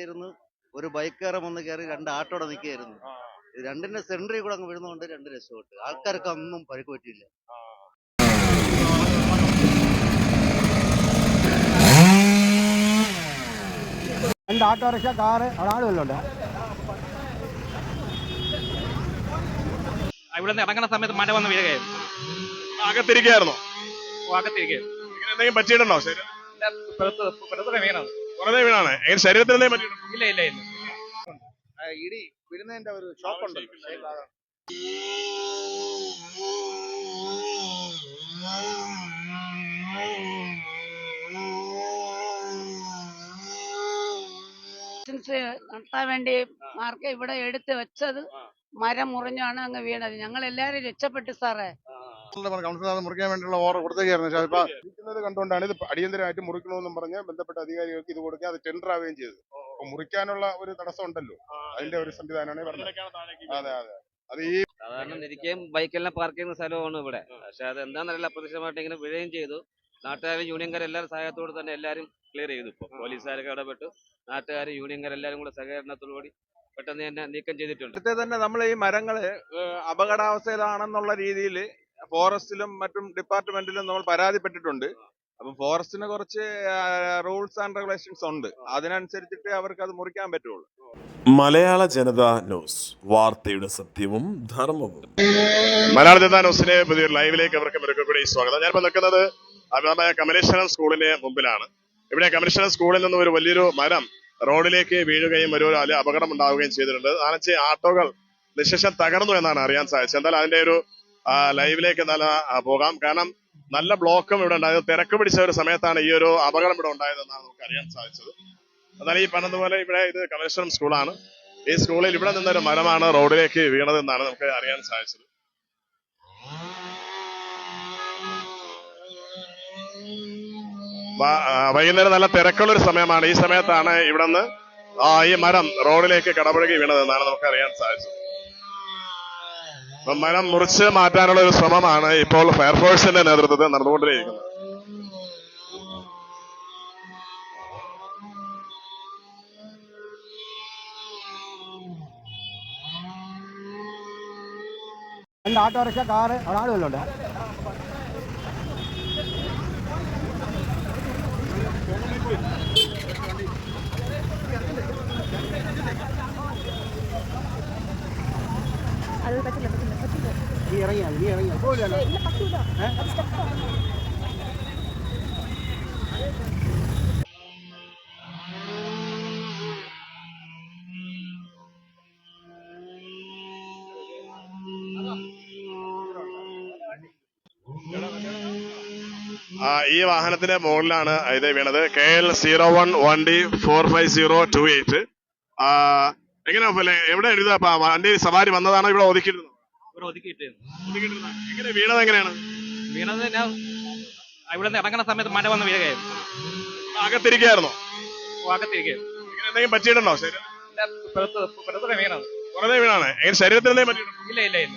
നിൽക്കുകയായിരുന്നു ഒരു ബൈക്കുകാരൻ വന്ന് കയറി രണ്ട് ആട്ടോടെ നിൽക്കുകയായിരുന്നു. രണ്ടിന്റെ സെന്ററിൽ കൂടെ അങ്ങ് വീഴുന്നതുകൊണ്ട് രണ്ട് രക്ഷപ്പെട്ടു ആൾക്കാർക്ക് ഒന്നും പരിക്ക് പറ്റിയില്ല രണ്ട് ഓട്ടോറിക്ഷ കാറ് അവിടെ ആളുമല്ലോ ഉണ്ട് ഇവിടെ നിന്ന് ഇറങ്ങുന്ന സമയത്ത് മഴ വന്ന് വീഴുകയായിരുന്നു. അകത്തിരിക്കുകയായിരുന്നു. അകത്തിരിക്കുകയായിരുന്നു എന്തെങ്കിലും പറ്റിയിട്ടുണ്ടോ? ശരി. പുറത്തോടെ വീണത് വെറുതെ വീണാണ്. എങ്ങനെ ശരീരത്തിൽ എന്തെങ്കിലും പറ്റിയിട്ടുണ്ടോ ഇല്ല ഇല്ല ഇല്ല. ഇടി വിടുന്നതിന്റെ ഒരു ഷോപ്പ് ഉണ്ട്. നടത്താൻ വേണ്ടി മാർക്ക് ഇവിടെ എടുത്ത് വെച്ചത് മരം മുറിഞ്ഞാണ് അങ്ങ് വീണത്. ഞങ്ങൾ എല്ലാരും രക്ഷപ്പെട്ടു സാറേ. കൗൺസിലർ മുറിക്കാൻ വേണ്ടിയുള്ള ഓർഡർ കൊടുത്തേക്കായിരുന്നു. പക്ഷേ അതിപ്പോ ഇരിക്കുന്നത് കണ്ടുകൊണ്ടാണ് ഇത് അടിയന്തരമായിട്ട് മുറിക്കണമെന്നും പറഞ്ഞ് ബന്ധപ്പെട്ട അധികാരികൾക്ക് ഇത് കൊടുക്കുക അത് ടെൻഡർ ആവുകയും ചെയ്തു. അപ്പൊ മുറിക്കാനുള്ള ഒരു തടസ്സം ഉണ്ടല്ലോ. അതിന്റെ ഒരു സംവിധാനമാണ് പറഞ്ഞത്. അതെ അതെ. അത് ഈ സാധാരണ നിരിക്കുകയും ബൈക്കെല്ലാം പാർക്ക് ചെയ്യുന്ന സ്ഥലമാണ് ഇവിടെ. പക്ഷെ അത് എന്താണെന്നറിയില്ല അപ്രതീക്ഷിതമായിട്ട് ഇങ്ങനെ വീഴുകയും ചെയ്തു. നാട്ടുകാരും യൂണിയൻകാരും എല്ലാവരും സഹായത്തോടെ തന്നെ എല്ലാവരും ക്ലിയർ ചെയ്തു. ഇപ്പോൾ പോലീസുകാരൊക്കെ ഇടപെട്ടു. നാട്ടുകാരും യൂണിയൻകാരും എല്ലാവരും കൂടെ സഹകരണത്തോടുകൂടി പെട്ടെന്ന് തന്നെ നീക്കം ചെയ്തിട്ടുണ്ട്. നേരത്തെ തന്നെ നമ്മൾ ഈ മരങ്ങൾ അപകടാവസ്ഥയിലാണെന്നുള്ള രീതിയിൽ ഫോറസ്റ്റിലും മറ്റും ഡിപ്പാർട്ട്മെന്റിലും നമ്മൾ പരാതിപ്പെട്ടിട്ടുണ്ട്. അപ്പം ഫോറസ്റ്റിന് കുറച്ച് റൂൾസ് ആൻഡ് റെഗുലേഷൻസ് ഉണ്ട്. അതിനനുസരിച്ചിട്ട് അവർക്ക് അത് മുറിക്കാൻ പറ്റുള്ളൂ. മലയാള ജനത ന്യൂസ്. വാർത്തയുടെ സത്യവും ധർമ്മവും. മലയാള ജനതാ ന്യൂസിനെ പുതിയൊരു ലൈവിലേക്ക് അവർക്ക് കൂടി സ്വാഗതം. ഞാനിപ്പോ നിൽക്കുന്നത് അഭിമാനമായ കമലേശ്വരം സ്കൂളിന്റെ മുമ്പിലാണ്. ഇവിടെ കമലേശ്വരം സ്കൂളിൽ നിന്നും ഒരു വലിയൊരു മരം റോഡിലേക്ക് വീഴുകയും ഒരു അപകടം ഉണ്ടാവുകയും ചെയ്തിട്ടുണ്ട്. നാലഞ്ച് ആട്ടോകൾ നിശേഷം തകർന്നു എന്നാണ് അറിയാൻ സാധിച്ചത്. എന്തായാലും അതിന്റെ ഒരു ലൈവിലേക്ക് നല്ല പോകാം. കാരണം നല്ല ബ്ലോക്കും ഇവിടെ ഉണ്ടായത് തിരക്ക് പിടിച്ച ഒരു സമയത്താണ് ഈ ഒരു അപകടം ഇവിടെ ഉണ്ടായതെന്നാണ് നമുക്ക് അറിയാൻ സാധിച്ചത്. എന്നാൽ ഈ പറഞ്ഞതുപോലെ ഇവിടെ ഇത് കമലേശ്വരം സ്കൂളാണ്. ഈ സ്കൂളിൽ ഇവിടെ നിന്നൊരു മരമാണ് റോഡിലേക്ക് വീണതെന്നാണ് നമുക്ക് അറിയാൻ സാധിച്ചത്. വൈകുന്നേരം നല്ല തിരക്കുള്ള ഒരു സമയമാണ്. ഈ സമയത്താണ് ഇവിടെ നിന്ന് ഈ മരം റോഡിലേക്ക് കടപുഴകി വീണതെന്നാണ് നമുക്ക് അറിയാൻ സാധിച്ചത്. അപ്പം മരം മുറിച്ച് മാറ്റാനുള്ള ഒരു ശ്രമമാണ് ഇപ്പോൾ ഫയർഫോഴ്സിന്റെ നേതൃത്വത്തിൽ നടന്നുകൊണ്ടിരിക്കുന്നത്. രണ്ട് ഓട്ടോറിക്ഷ കാറ് അവിടെ അത് ഉണ്ട് നീ ഇറങ്ങിയാ നീ ഇറങ്ങിയാ പോലെയല്ലോ ആ, ഈ വാഹനത്തിന്റെ മുകളിലാണ് ഇത് വീണത്. K L zero one one D four five zero two eight എങ്ങനെയാ പോലെ? എവിടെ എഴുതാ? വണ്ടി സവാരി വന്നതാണോ ഇവിടെ ഒതുക്കിയിരുന്നത്? ഇവിടെ ഒതുക്കിയിട്ടായിരുന്നു ഒതുക്കിയിരുന്നത് എങ്ങനെ? വീണത് എങ്ങനെയാണ്? വീണത് ഞാൻ ഇവിടെ നിന്ന് ഇറങ്ങുന്ന സമയത്ത് മഴ വന്ന് വീഴുകയായിരുന്നു. അകത്തിരിക്കായിരുന്നോ? അകത്തിരിക്കുകയായിരുന്നു. ഇങ്ങനെ എന്തെങ്കിലും പറ്റിയിട്ടുണ്ടോ ശരി വീണത് വെറുതെ വീണാണ്. എങ്ങനെ ശരീരത്തിന് എന്തെങ്കിലും പറ്റിയിട്ടുണ്ടോ? ഇല്ല ഇല്ല ഇല്ല.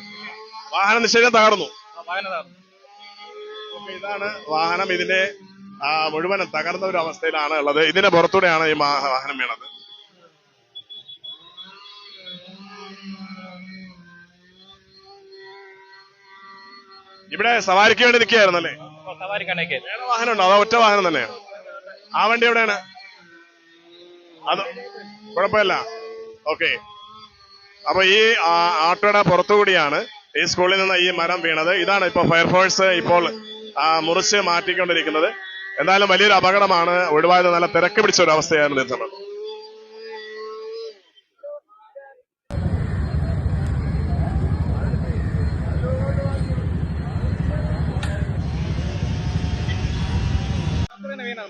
വാഹനം നിശ്ചയം തകർന്നു. വാഹനം ഓക്കേ, ഇതാണ് വാഹനം ഇതിന്റെ മുഴുവനും തകർന്ന ഒരു അവസ്ഥയിലാണ് ഉള്ളത്. ഇതിന്റെ പുറത്തൂടെയാണ് ഈ വാഹനം വീണത്. ഇവിടെ സവാരിക്ക് വേണ്ടി നിൽക്കുകയായിരുന്നല്ലേ സവാരി കണക്കെ വേറെ വാഹനം ഉണ്ടോ അതോ ഒറ്റ വാഹനം തന്നെയാണ് ആ വണ്ടി എവിടെയാണ്? അത് കുഴപ്പമില്ല. ഓക്കെ. അപ്പൊ ഈ ആട്ടോടെ ആട്ടോയുടെ പുറത്തുകൂടിയാണ് ഈ സ്കൂളിൽ നിന്ന് ഈ മരം വീണത്. ഇതാണ് ഇപ്പൊ ഫയർഫോഴ്സ് ഇപ്പോൾ മുറിച്ച് മാറ്റിക്കൊണ്ടിരിക്കുന്നത്. എന്തായാലും വലിയൊരു അപകടമാണ്. ഒഴിവായത് നല്ല തിരക്ക് പിടിച്ച ഒരു അവസ്ഥയായിരുന്നു നിർത്തുന്നത്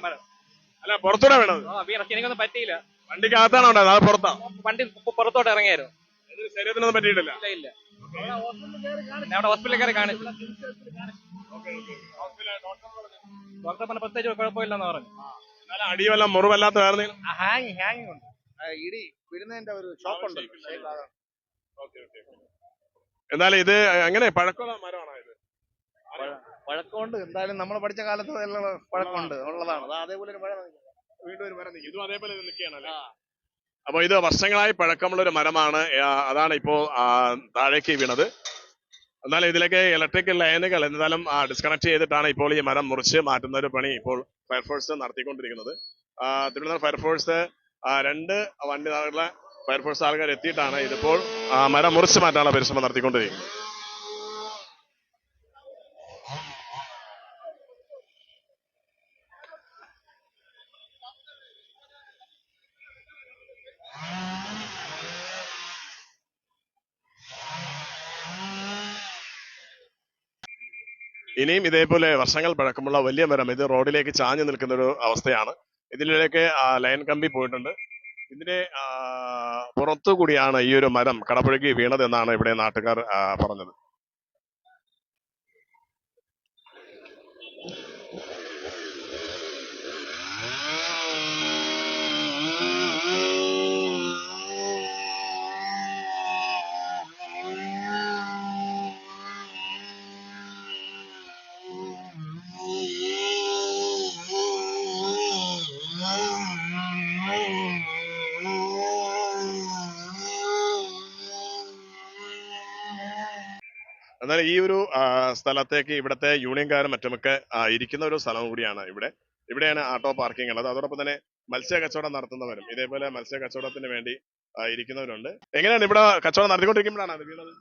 അല്ല പുറത്തൂടെ വേണത് വീണ എനിക്കൊന്നും പറ്റിയില്ല. വണ്ടിക്കകത്താണോ ഉണ്ടായത് അത് പുറത്താ. വണ്ടി പു- പുറത്തോട്ട് ഇറങ്ങിയായിരുന്നു. ഇതിന് ശരീരത്തിനൊന്നും പറ്റിയിട്ടില്ല. ഇല്ല ഇല്ല. ഞാൻ അവിടെ ഹോസ്പിറ്റലിൽ കയറി കാണിച്ചു. ഡോക്ടർ പറഞ്ഞ? പ്രത്യേകിച്ച് കുഴപ്പമില്ലെന്ന് പറഞ്ഞു. എന്നാലും അടിയുമല്ല മുറിവല്ലാത്ത വേറെ? ഹാങ് ഹാങ് ഉണ്ട്. ഇടി വിടുന്നതിന്റെ ഒരു ഷോക്ക് ഉണ്ട്. എന്നാലും ഇത് എങ്ങനെ? പഴക്കമുള്ള മരമാണോ ഇത്? പഴക്കമുണ്ട്. എന്തായാലും നമ്മൾ പഠിച്ച കാലത്ത് എല്ലാം പഴക്കമുണ്ട്. ഉള്ളതാണ്. അത് അതേപോലെ ഒരു മഴ വീണ്ടും ഒരു നിൽക്കും. ഇതും അതേപോലെ നിൽക്കുകയാണല്ലേ? അപ്പൊ ഇത് വർഷങ്ങളായി പഴക്കമുള്ള ഒരു മരമാണ്. അതാണ് ഇപ്പോ താഴേക്ക് വീണത്. എന്നാൽ ഇതിലേക്ക് ഇലക്ട്രിക്കൽ ലൈനുകൾ എന്തായാലും ഡിസ്കണക്ട് ചെയ്തിട്ടാണ് ഇപ്പോൾ ഈ മരം മുറിച്ച് മാറ്റുന്ന ഒരു പണി ഇപ്പോൾ ഫയർഫോഴ്സ് നടത്തിക്കൊണ്ടിരിക്കുന്നത്. തിരുവനന്തപുരം ഫയർഫോഴ്സ് രണ്ട് വണ്ടി ഫയർഫോഴ്സ് ആൾക്കാർ എത്തിയിട്ടാണ് ഇതിപ്പോൾ മരം മുറിച്ച് മാറ്റാനുള്ള പരിശ്രമം നടത്തിക്കൊണ്ടിരിക്കുന്നത്. ഇനിയും ഇതേപോലെ വർഷങ്ങൾ പഴക്കമുള്ള വലിയ മരം ഇത് റോഡിലേക്ക് ചാഞ്ഞു നിൽക്കുന്ന ഒരു അവസ്ഥയാണ് ഇതിലേക്ക് ലൈൻ കമ്പി പോയിട്ടുണ്ട്. ഇതിന്റെ പുറത്തുകൂടിയാണ് പുറത്തു കൂടിയാണ് ഈ ഒരു മരം കടപുഴകി വീണതെന്നാണ് ഇവിടെ നാട്ടുകാർ പറഞ്ഞത്. എന്നാൽ ഈ ഒരു സ്ഥലത്തേക്ക് ഇവിടുത്തെ യൂണിയൻകാരും മറ്റുമൊക്കെ ഇരിക്കുന്ന ഒരു സ്ഥലം കൂടിയാണ് ഇവിടെ. ഇവിടെയാണ് ആട്ടോ പാർക്കിംഗ് ഉള്ളത്. അതോടൊപ്പം തന്നെ മത്സ്യ കച്ചവടം നടത്തുന്നവരും ഇതേപോലെ മത്സ്യ കച്ചവടത്തിന് വേണ്ടി ഇരിക്കുന്നവരുണ്ട്. എങ്ങനെയാണ് ഇവിടെ കച്ചവടം നടത്തിക്കൊണ്ടിരിക്കുമ്പോഴാണ് അത് വീണത്?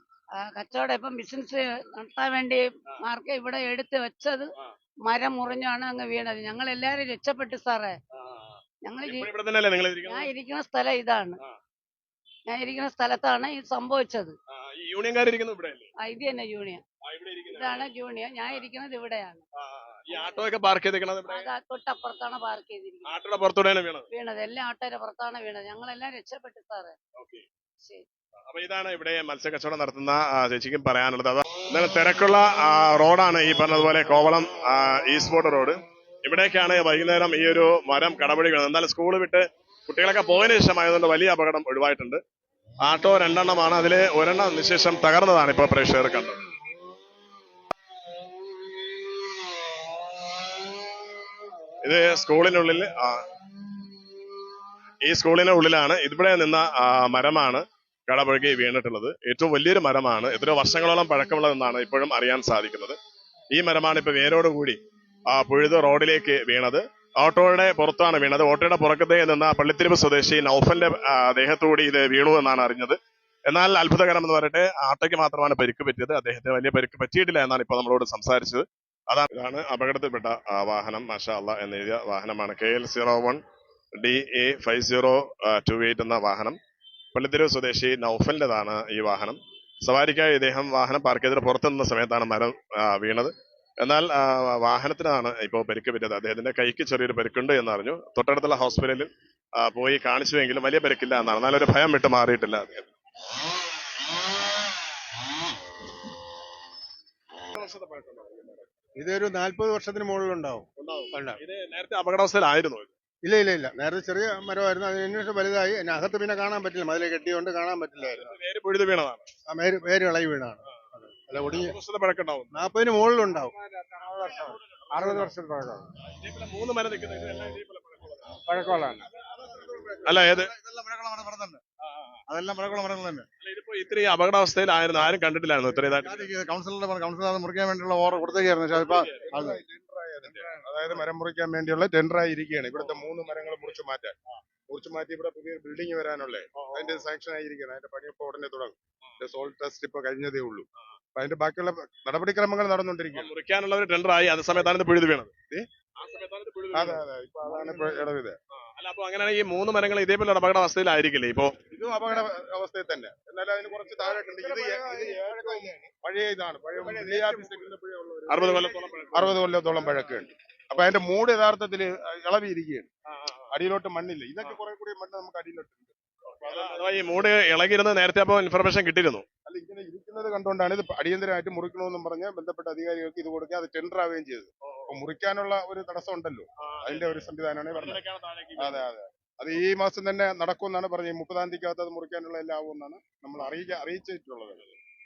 കച്ചവടം ഇപ്പം ബിസിനസ് നടത്താൻ വേണ്ടി മാർക്ക് ഇവിടെ എടുത്ത് വെച്ചത് മരം മുറിഞ്ഞാണ് അങ്ങ് വീണത്. ഞങ്ങൾ എല്ലാരും രക്ഷപ്പെട്ടു സാറേ. ഞങ്ങൾ ഞാൻ ഇരിക്കുന്ന സ്ഥലം ഇതാണ്. ഞാൻ ഇരിക്കുന്ന സ്ഥലത്താണ് ഇത് സംഭവിച്ചത്. ആ, ഈ യൂണിയൻകാർ ഇവിടെ അല്ലേ ആ, ഇത് തന്നെ യൂണിയൻ. ആ, ഇവിടെ ഇതാണ് യൂണിയൻ. ഞാൻ ഇരിക്കുന്നത് ഇവിടെയാണ്. ആ, ഈ ഓട്ടോ ഒക്കെ പാർക്ക് ചെയ്തിരിക്കുന്നത് ഇവിടെ അത് തൊട്ടപ്പുറത്താണ് പാർക്ക് ചെയ്തിരിക്കുന്നത്. ആട്ടോടെ പുറത്തൂടെയാണ് വീണത്. വീണത്. എല്ലാം ആട്ടോയുടെ പുറത്താണ് വീണത്. ഞങ്ങളെല്ലാം രക്ഷപ്പെട്ടു സാറേ. ഓക്കെ. ശരി. അപ്പൊ ഇതാണ് ഇവിടെ മത്സ്യ കച്ചവടം നടത്തുന്ന ആ, ചേച്ചിക്കും പറയാനുള്ളത്. അതാ തിരക്കുള്ള ആ, റോഡാണ് ഈ പറഞ്ഞതുപോലെ കോവളം ആ, ഈസ്റ്റ് ബോർഡ് റോഡ്. ഇവിടേക്കാണ് വൈകുന്നേരം ഈ ഒരു മരം കടപടി വീണത്. എന്നാലും സ്കൂൾ വിട്ട് കുട്ടികളൊക്കെ പോയതിനു ശേഷമായതുകൊണ്ട് വലിയ അപകടം ഒഴിവായിട്ടുണ്ട്. ആട്ടോ രണ്ടെണ്ണമാണ്. അതിൽ ഒരെണ്ണം നിശേഷം തകർന്നതാണ് ഇപ്പോൾ പ്രേക്ഷകർ കണ്ടത്. ഇത് സ്കൂളിനുള്ളിൽ ഈ സ്കൂളിന്റെ ഉള്ളിലാണ്. ഇവിടെ നിന്ന മരമാണ് കടപുഴകി വീണിട്ടുള്ളത്. ഏറ്റവും വലിയൊരു മരമാണ്. എത്രയോ വർഷങ്ങളോളം പഴക്കമുള്ളതെന്നാണ് ഇപ്പോഴും അറിയാൻ സാധിക്കുന്നത്. ഈ മരമാണ് ഇപ്പൊ വേരോടുകൂടി പുഴുത് റോഡിലേക്ക് വീണത്. ഓട്ടോയുടെ പുറത്താണ് വീണത്. ഓട്ടോയുടെ പുറക്കത്തെ നിന്ന പള്ളിത്തിരിപ്പ് സ്വദേശി നൌഫലിന്റെ ആ, ദേഹത്തുകൂടി ഇത് വീണു എന്നാണ് അറിഞ്ഞത്. എന്നാൽ അത്ഭുതകരം എന്ന് പറയട്ടെ ആട്ടയ്ക്ക് മാത്രമാണ് പരിക്ക് പറ്റിയത്. അദ്ദേഹത്തിന് വലിയ പരിക്ക് പറ്റിയിട്ടില്ല എന്നാണ് ഇപ്പൊ നമ്മളോട് സംസാരിച്ചത്. അതാണ് അപകടത്തിൽപ്പെട്ട വാഹനം. മാഷാ എന്ന എഴുതിയ വാഹനമാണ്. K L zero one D A five zero two eight എന്ന വാഹനം. പള്ളിത്തിരിവ് സ്വദേശി നൌഫലിന്റേതാണ് ഈ വാഹനം. സവാരിക്കായി ഇദ്ദേഹം വാഹനം പാർക്ക് ചെയ്തിട്ട് പുറത്തു നിന്ന സമയത്താണ് മരം വീണത്. എന്നാൽ വാഹനത്തിനാണ് ഇപ്പോൾ പരിക്ക് പറ്റിയത്. അദ്ദേഹത്തിന്റെ കൈക്ക് ചെറിയൊരു പരിക്കുണ്ട് എന്ന് അറിഞ്ഞു തൊട്ടടുത്തുള്ള ഹോസ്പിറ്റലിൽ പോയി കാണിച്ചുവെങ്കിലും വലിയ പരിക്കില്ല എന്നാണ്. എന്നാൽ ഒരു ഭയം വിട്ട് മാറിയിട്ടില്ല അദ്ദേഹം. ഇതൊരു നാല്പത് വർഷത്തിന് മുകളിലുണ്ടാവും. നേരത്തെ അപകടാവസ്ഥയിലായിരുന്നു. ഇല്ല ഇല്ല ഇല്ല. നേരത്തെ ചെറിയ മരമായിരുന്നു. അതിന് അന്വേഷണം വലുതായി. അതിനകത്ത് പിന്നെ കാണാൻ പറ്റില്ല. മതിലെ കെട്ടിയോണ്ട് കാണാൻ പറ്റില്ലായിരുന്നു. പേര് വീണതാണ്. ആ പേര് പേര് ഇളകി വീണാണ് അല്ല ഒടിഞ്ഞ് വർഷത്തെ പഴക്കമുണ്ടാവും. നാൽപ്പതിന് മുകളിലുണ്ടാവും. അറുപത് വർഷം പഴക്കം ഇതേപോലെ മൂന്ന് മരം നിൽക്കുന്നത് ഇതെല്ലാം ഇതേപോലെ പഴക്കമുള്ളതാണ്. പഴക്കമുള്ളതാണ്. അല്ല ഏത്? ഇതെല്ലാം പഴക്കമുള്ള മരം തന്നെ. അതെല്ലാം പഴക്കമുള്ള മരങ്ങൾ തന്നെ. അല്ല, ഇതിപ്പോ ഇത്രയും അപകടാവസ്ഥയിലായിരുന്നു. ആരും കണ്ടിട്ടില്ലായിരുന്നു ഇത്രയും ഇതായിട്ട്. കൗൺസിലറുടെ കൗൺസിലർ അത് മുറിക്കാൻ വേണ്ടിയുള്ള ഓർഡർ കൊടുത്തേക്കായിരുന്നു. പക്ഷേ അതിപ്പോ അത് അതായത് മരം മുറിക്കാൻ വേണ്ടിയുള്ള ടെൻഡറായി ഇരിക്കുകയാണ് ഇവിടുത്തെ മൂന്ന് മരങ്ങൾ മുറിച്ചു മാറ്റാൻ. മുറിച്ചു മാറ്റി ഇവിടെ പുതിയ ബിൽഡിംഗ് വരാനുള്ളേ. അതിന്റെ സാങ്ഷൻ ആയിരിക്കണം അതിന്റെ പണി ഇപ്പൊ ഉടനെ തുടങ്ങും. സോൾ ടെസ്റ്റ് ഇപ്പൊ കഴിഞ്ഞതേ ഉള്ളൂ. അതിന്റെ ബാക്കിയുള്ള നടപടിക്രമങ്ങൾ നടന്നുകൊണ്ടിരിക്കുകയാണ്. മുറിക്കാനുള്ള ഒരു ടെൻഡർ ആയി അത് സമയത്താണ് ഇത് പിഴുത് വീണത്. അതെ അതെ ഇപ്പൊ അതാണ് ഇടവിത്. അല്ല അപ്പൊ അങ്ങനെയാണ് ഈ മൂന്ന് മരങ്ങൾ ഇതേപോലെ അപകട അവസ്ഥയിലായിരിക്കില്ലേ ഇപ്പൊ? ഇതും അപകട അവസ്ഥയിൽ തന്നെ. എന്നാലും അതിന് കുറച്ച് താഴെട്ടുണ്ട്. ഇത് പഴയ ഇതാണ്. അറുപത് കൊല്ലത്തോളം പഴക്കം. അറുപത് കൊല്ലത്തോളം പഴക്കമുണ്ട്. അപ്പൊ അതിന്റെ മൂട് യഥാർത്ഥത്തിൽ ഇളവിയിരിക്കുകയാണ്. അടിയിലോട്ട് മണ്ണില്ല. ഇതൊക്കെ കുറെ കൂടി മണ്ണ് നമുക്ക് അടിയിലോട്ട് ഈ മൂട് ഇളകിരുന്ന് നേരത്തെ അപ്പൊ ഇൻഫർമേഷൻ കിട്ടിയിരുന്നു. അല്ല ഇങ്ങനെ ഇരിക്കുന്നത് കണ്ടുകൊണ്ടാണ് ഇത് അടിയന്തരമായിട്ട് മുറിക്കണമെന്നും പറഞ്ഞ് ബന്ധപ്പെട്ട അധികാരികൾക്ക് ഇത് കൊടുക്കുക അത് ടെൻഡർ ആവുകയും ചെയ്തത് അപ്പൊ മുറിക്കാനുള്ള ഒരു തടസ്സം ഉണ്ടല്ലോ അതിന്റെ ഒരു സംവിധാനമാണ് പറഞ്ഞത്. അതെ അതെ. അത് ഈ മാസം തന്നെ നടക്കുമെന്നാണ് പറഞ്ഞത്. മുപ്പതാം തീയതിക്കകത്ത് അത് മുറിക്കാനുള്ള എല്ലാം ആവുമെന്നാണ് നമ്മൾ അറിയിക്ക അറിയിച്ചിട്ടുള്ളത്.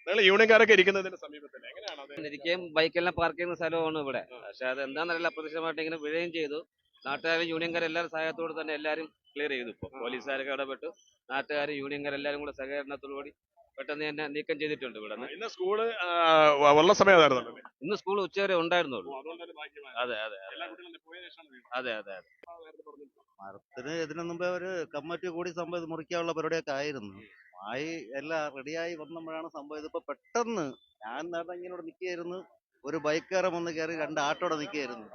നിങ്ങൾ യൂണിയൻകാരൊക്കെ ഇരിക്കുന്നതിന്റെ സമീപത്തല്ലേ എങ്ങനെയാണ് ഇരിക്കുകയും ബൈക്കെല്ലാം പാർക്ക് ചെയ്യുന്ന സ്ഥലമാണ് ഇവിടെ. പക്ഷെ അത് എന്താണെന്നല്ല അപ്രതീക്ഷിതമായിട്ട് ഇങ്ങനെ വീഴുകയും ചെയ്തു. നാട്ടുകാരും യൂണിയൻകാരും എല്ലാവരും സഹായത്തോട് തന്നെ എല്ലാവരും ക്ലിയർ ചെയ്തു. ഇപ്പോൾ പോലീസുകാരൊക്കെ ഇടപെട്ടു. നാട്ടുകാരും യൂണിയൻകാരെല്ലാരും കൂടെ സഹകരണത്തോടുകൂടി പെട്ടെന്ന് തന്നെ നീക്കം ചെയ്തിട്ടുണ്ട് ഇവിടെ. ഇന്ന് സ്കൂൾ വെള്ള സമയമായിരുന്നു ഇന്ന് സ്കൂൾ ഉച്ചവരെ ഉണ്ടായിരുന്നുള്ളൂ. അതെ അതെ അതെ. അതെ അതെ മരത്തിന് ഇതിനു മുമ്പേ ഒരു കമ്മിറ്റി കൂടി സംഭവം ഇത് മുറിക്കാനുള്ള പരിപാടിയൊക്കെ ആയിരുന്നു. ആയി എല്ലാം റെഡിയായി വന്നപ്പോഴാണ് സംഭവം ഇതിപ്പോ പെട്ടെന്ന് ഞാൻ നേരത്തെ ഇങ്ങനെ നിൽക്കുകയായിരുന്നു ഒരു ബൈക്കാരം വന്ന് കയറി രണ്ട് ആട്ടോടെ നിൽക്കുകയായിരുന്നു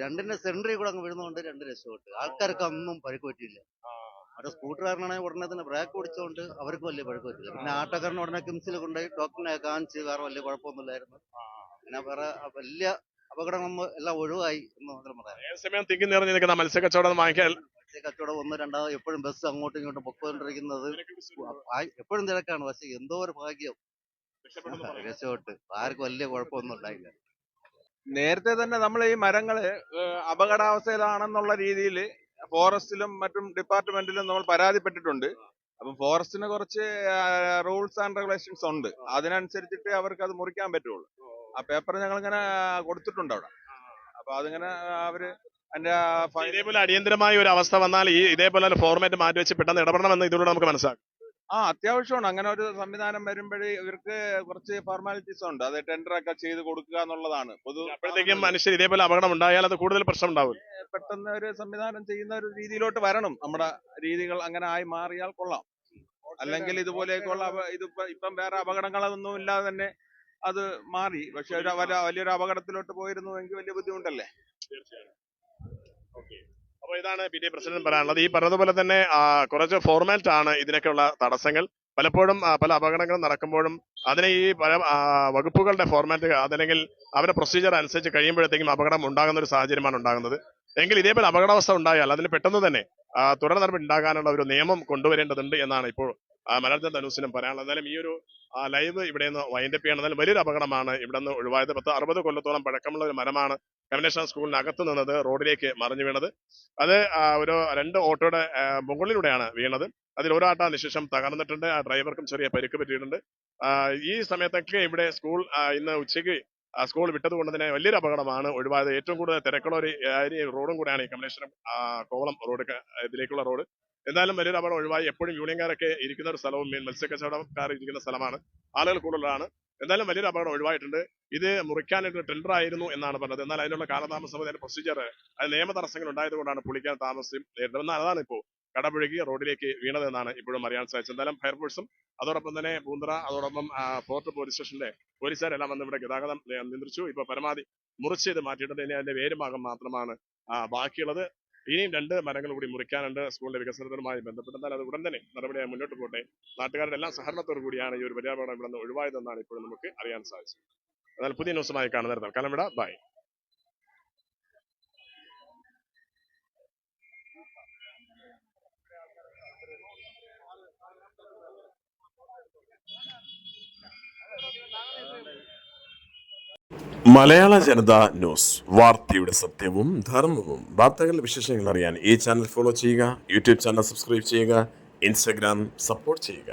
രണ്ടിന്റെ സെന്ററിൽ കൂടെ അങ്ങ് വീഴുന്നതുകൊണ്ട് രണ്ട് രക്ഷപ്പെട്ട്. ആൾക്കാർക്ക് ഒന്നും പരിക്ക് പറ്റിയില്ല. അവിടെ സ്കൂട്ടറുകാരനാണെങ്കിൽ ഉടനെ തന്നെ ബ്രേക്ക് ഓടിച്ചോണ്ട് അവർക്ക് വലിയ പരിക്ക് പറ്റില്ല പിന്നെ ആട്ടോക്കാരൻ ഉടനെ കിംസിൽ കൊണ്ടുപോയി ഡോക്ടറിനെ കാണിച്ച് വേറെ വലിയ കുഴപ്പമൊന്നുമില്ലായിരുന്നു. പിന്നെ വേറെ വലിയ അപകടങ്ങൾ എല്ലാം ഒഴിവായി എന്ന് മാത്രം പറയാം. ഏത് സമയം തിങ്ങി നിറഞ്ഞു നിൽക്കുന്ന മത്സ്യക്കച്ചവടം വാങ്ങിക്കാൻ മത്സ്യ കച്ചവടം ഒന്ന് രണ്ടാമത് എപ്പോഴും ബസ് അങ്ങോട്ടും ഇങ്ങോട്ടും പൊക്കോണ്ടിരിക്കുന്നത് എപ്പോഴും തിരക്കാണ്. പക്ഷെ എന്തോ ഒരു ഭാഗ്യം. രക്ഷപ്പെട്ട്. ആർക്കും വലിയ കുഴപ്പമൊന്നും ഉണ്ടായില്ല. നേരത്തെ തന്നെ നമ്മൾ ഈ മരങ്ങൾ അപകടാവസ്ഥയിലാണെന്നുള്ള രീതിയിൽ ഫോറസ്റ്റിലും മറ്റും ഡിപ്പാർട്ട്മെന്റിലും നമ്മൾ പരാതിപ്പെട്ടിട്ടുണ്ട്. അപ്പം ഫോറസ്റ്റിന് കുറച്ച് റൂൾസ് ആൻഡ് റെഗുലേഷൻസ് ഉണ്ട്. അതിനനുസരിച്ചിട്ട് അവർക്ക് അത് മുറിക്കാൻ പറ്റുള്ളൂ. ആ പേപ്പർ ഞങ്ങൾ ഇങ്ങനെ കൊടുത്തിട്ടുണ്ട് അവിടെ. അപ്പൊ അതിങ്ങനെ അവർ അതിന്റെ ഇതേപോലെ അടിയന്തരമായ ഒരു അവസ്ഥ വന്നാൽ ഈ ഇതേപോലെ ഫോർമാറ്റ് മാറ്റി വെച്ച് പെട്ടെന്ന് ഇടപെടണമെന്ന് ഇതിലൂടെ നമുക്ക് മനസ്സിലാക്കാം ആ അത്യാവശ്യമാണ്. അങ്ങനെ ഒരു സംവിധാനം വരുമ്പോഴേ ഇവർക്ക് കുറച്ച് ഫോർമാലിറ്റീസ് ഉണ്ട്. അത് ടെൻഡർ ഒക്കെ ചെയ്ത് കൊടുക്കുക എന്നുള്ളതാണ്. പൊതു അപ്പോഴത്തേക്കും മനുഷ്യർ ഇതേപോലെ അപകടം ഉണ്ടായാൽ അത് കൂടുതൽ പ്രശ്നം ഉണ്ടാവും പെട്ടെന്ന് ഒരു സംവിധാനം ചെയ്യുന്ന ഒരു രീതിയിലോട്ട് വരണം. നമ്മുടെ രീതികൾ അങ്ങനെ ആയി മാറിയാൽ കൊള്ളാം. അല്ലെങ്കിൽ ഇതുപോലെയൊക്കെയുള്ള ഇത് ഇതിപ്പോ ഇപ്പം വേറെ അപകടങ്ങളൊന്നും ഇല്ലാതെ തന്നെ അത് മാറി. പക്ഷെ ഒരു വല- വലിയൊരു അപകടത്തിലോട്ട് പോയിരുന്നുവെങ്കിൽ വലിയ ബുദ്ധിമുട്ടല്ലേ? അപ്പോൾ ഇതാണ് പി ടി പ്രസിഡന്റ് പറയാനുള്ളത്. ഈ പറഞ്ഞതുപോലെ തന്നെ കുറച്ച് ഫോർമാറ്റ് ആണ് ഇതിനൊക്കെയുള്ള തടസ്സങ്ങൾ. പലപ്പോഴും പല അപകടങ്ങളും നടക്കുമ്പോഴും അതിനെ ഈ പല വകുപ്പുകളുടെ ഫോർമാറ്റ് അതല്ലെങ്കിൽ അവരുടെ പ്രൊസീജിയർ അനുസരിച്ച് കഴിയുമ്പോഴത്തേക്കും അപകടം ഉണ്ടാകുന്ന ഒരു സാഹചര്യമാണ് ഉണ്ടാകുന്നത്. എങ്കിൽ ഇതേപോലെ അപകടാവസ്ഥ ഉണ്ടായാൽ അതിന് പെട്ടെന്ന് തന്നെ തുടർ നടപടി ഉണ്ടാകാനുള്ള ഒരു നിയമം കൊണ്ടുവരേണ്ടതുണ്ട് എന്നാണ് ഇപ്പോൾ മലർജൻ ധനുസിനും പറയാനുള്ളത്. എന്തായാലും ഈ ഒരു ലൈവ് ഇവിടെ നിന്ന് വൈൻഡപ്പ് ചെയ്യണം. എന്നാലും വലിയൊരു അപകടമാണ് ഇവിടെ നിന്ന് ഒഴിവായത്. പത്ത് അറുപത് കൊല്ലത്തോളം പഴക്കമുള്ള ഒരു മരമാണ് കമ്മ്യൂണേഷൻ സ്കൂളിനകത്ത് നിന്നത് റോഡിലേക്ക് മറിഞ്ഞു വീണത്. അത് ഒരു രണ്ട് ഓട്ടോയുടെ മുകളിലൂടെയാണ് വീണത്. അതിൽ ഒരു ആട്ട നിശേഷം തകർന്നിട്ടുണ്ട്. ആ ഡ്രൈവർക്കും ചെറിയ പരിക്ക് പറ്റിയിട്ടുണ്ട്. ഈ സമയത്തൊക്കെ ഇവിടെ സ്കൂൾ ഇന്ന് ഉച്ചയ്ക്ക് ആ, സ്കൂൾ വിട്ടത് കൊണ്ട് തന്നെ വലിയൊരു അപകടമാണ് ഒഴിവായത്. ഏറ്റവും കൂടുതൽ തിരക്കുള്ള ഒരു റോഡും കൂടെയാണ് ഈ കമ്മീഷനും കോവളം റോഡ് ഇതിലേക്കുള്ള റോഡ്. എന്തായാലും വലിയൊരു അപകടം ഒഴിവായി എപ്പോഴും യൂണിയൻകാരൊക്കെ ഇരിക്കുന്ന ഒരു സ്ഥലവും മീൻ മത്സ്യക്കച്ചവടക്കാർ ഇരിക്കുന്ന സ്ഥലമാണ്. ആളുകൾ കൂടുതലാണ് എന്തായാലും വലിയൊരു അപകടം ഒഴിവായിട്ടുണ്ട്. ഇത് മുറിക്കാനായിട്ട് ടെൻഡർ ആയിരുന്നു എന്നാണ് പറഞ്ഞത്. എന്നാൽ അതിനുള്ള കാലതാമസം അതിന്റെ പ്രൊസീജിയർ അത് നിയമ തടസ്സങ്ങൾ ഉണ്ടായതുകൊണ്ടാണ് പൊളിക്കാൻ താമസം നേരിടുന്നത്. എന്നാൽ അതാണ് ഇപ്പോൾ കടപുഴകി റോഡിലേക്ക് വീണതെന്നാണ് ഇപ്പോഴും അറിയാൻ സാധിച്ചത്. എന്തായാലും ഫയർഫോഴ്സും അതോടൊപ്പം തന്നെ പൂന്തറ അതോടൊപ്പം പോർട്ട് പോലീസ് സ്റ്റേഷന്റെ പോലീസുകാരെല്ലാം വന്ന് ഇവിടെ ഗതാഗതം നിയന്ത്രിച്ചു. ഇപ്പൊ പരമാവധി മുറിച്ച് ഇത് മാറ്റിയിട്ടുണ്ട്. ഇനി അതിന്റെ വേരുഭാഗം മാത്രമാണ് ബാക്കിയുള്ളത്. ഇനിയും രണ്ട് മരങ്ങൾ കൂടി മുറിക്കാനുണ്ട് സ്കൂളിന്റെ വികസനത്തിനുമായി ബന്ധപ്പെട്ട് എന്നാൽ അത് ഉടൻ തന്നെ നടപടിയായി മുന്നോട്ട് പോട്ടെ നാട്ടുകാരുടെ എല്ലാം സഹകരണത്തോടു കൂടിയാണ് ഈ ഒരു വലിയ ഇവിടെ നിന്ന് ഒഴിവായതെന്നാണ് ഇപ്പോൾ നമുക്ക് അറിയാൻ സാധിച്ചത് എന്നാൽ പുതിയ ന്യൂസുമായി കാണുന്നത് തൽക്കാലം ഇവിടെ ബൈ മലയാള ജനത ന്യൂസ് വാർത്തയുടെ സത്യവും ധർമ്മവും. വാർത്തകളുടെ വിശേഷങ്ങൾ അറിയാൻ ഈ ചാനൽ ഫോളോ ചെയ്യുക യൂട്യൂബ് ചാനൽ സബ്സ്ക്രൈബ് ചെയ്യുക ഇൻസ്റ്റഗ്രാം സപ്പോർട്ട് ചെയ്യുക.